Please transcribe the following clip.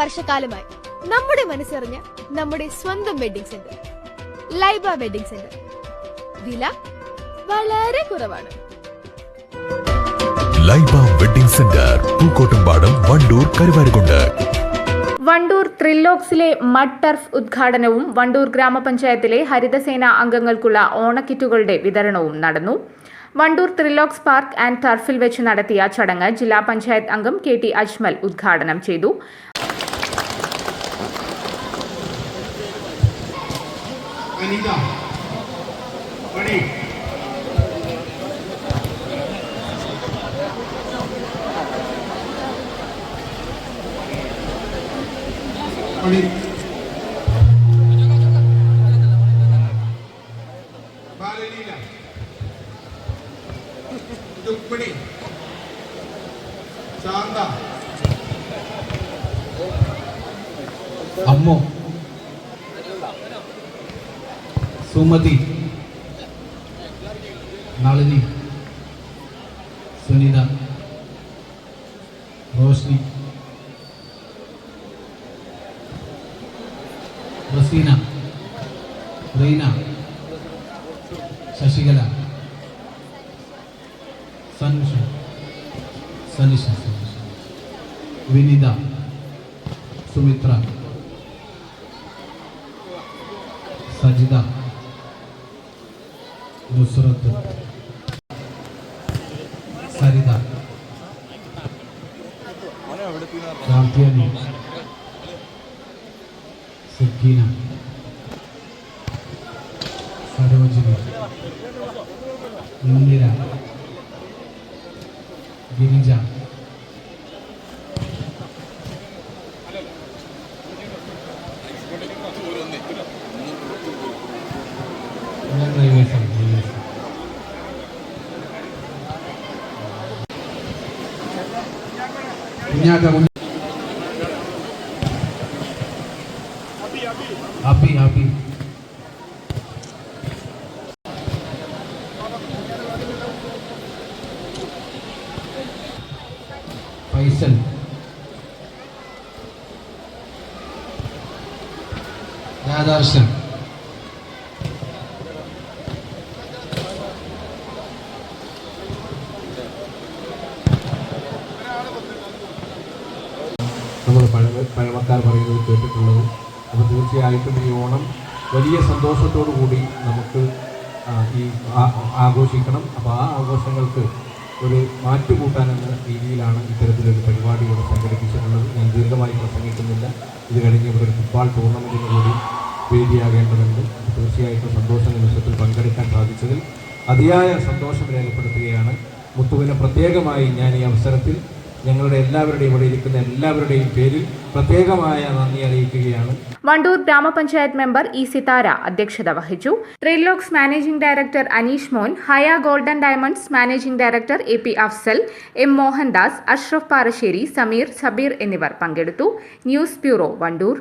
വർഷക്കാലമായി നമ്മുടെ മനസ്സറിഞ്ഞ നമ്മുടെ സ്വന്തം wedding centre Laiba wedding centre. വില വളരെ കുറവാണ്. Laiba wedding centre Pookkottumpadam Wandoor Karuvarakundu. Wandoor ത്രില്ലോക്സിലെ മഡ് ടർഫ് ഉദ്ഘാടനവും വണ്ടൂർ ഗ്രാമപഞ്ചായത്തിലെ ഹരിതസേന അംഗങ്ങൾക്കുള്ള ഓണക്കിറ്റുകളുടെ വിതരണവും നടന്നു. വണ്ടൂർ ത്രില്ലോക്സ് പാർക്ക് ആൻഡ് ടർഫിൽ വെച്ച് നടത്തിയ ചടങ്ങ് ജില്ലാ പഞ്ചായത്ത് അംഗം കെ ടി അജ്മൽ ഉദ്ഘാടനം ചെയ്തു. അനിത മണി മണി ബാലലീല. രുക്മിണി. ശാന്ത. അമ്മു. സുമതി. നളിനി. സുനിത. റോഷ്നി. റസീന. റീന. ശശികല. സനുഷ. സനിഷ. വിനിത. സുമിത്ര. സജിത. നുസ്രത്ത് സരിത. കാർത്തിയാനി സക്കീന സരോജിനി. ഇന്ദിര. ഗിരിജ. അബി അപ്പി ഫൈസൽ രാധാകൃഷ്ണൻ പഴമക്കാർ പറയുന്നത് കേട്ടിട്ടുള്ളത്. അപ്പോൾ തീർച്ചയായിട്ടും ഈ ഓണം വലിയ സന്തോഷത്തോടു കൂടി നമുക്ക് ഈ ആഘോഷിക്കണം. അപ്പോൾ ആ ആഘോഷങ്ങൾക്ക് ഒരു മാറ്റുകൂട്ടാനെന്ന രീതിയിലാണ് ഇത്തരത്തിലൊരു പരിപാടി ഇവിടെ സംഘടിപ്പിച്ചിട്ടുള്ളത്. ഞാൻ ദീർഘമായി പ്രസംഗിക്കുന്നില്ല. ഇത് കഴിഞ്ഞ് ഇവിടെ ഒരു ഫുട്ബോൾ ടൂർണമെന്റിന് കൂടി വേദിയാകേണ്ടതുണ്ട്. തീർച്ചയായിട്ടും സന്തോഷ നിമിഷത്തിൽ പങ്കെടുക്കാൻ സാധിച്ചതിൽ അതിയായ സന്തോഷം രേഖപ്പെടുത്തുകയാണ്. മുത്തുവിനെ പ്രത്യേകമായി ഞാൻ ഈ അവസരത്തിൽ ഞങ്ങളുടെ എല്ലാവരുടെയും ഇവിടെ ഇരിക്കുന്ന എല്ലാവരുടെയും പേരിൽ പ്രത്യേകമായ നന്ദി അറിയിക്കുകയാണ്. വണ്ടൂർ ഗ്രാമപഞ്ചായത്ത് മെമ്പർ ഇ സിതാര അധ്യക്ഷത വഹിച്ചു. ത്രിലോക്സ് managing director Aneesh Mon Haya golden diamonds managing director A P Afsal M Mohandas Ashraf Parassery Sameer Sabeer എന്നിവർ പങ്കെടുത്തു. News bureau Wandoor.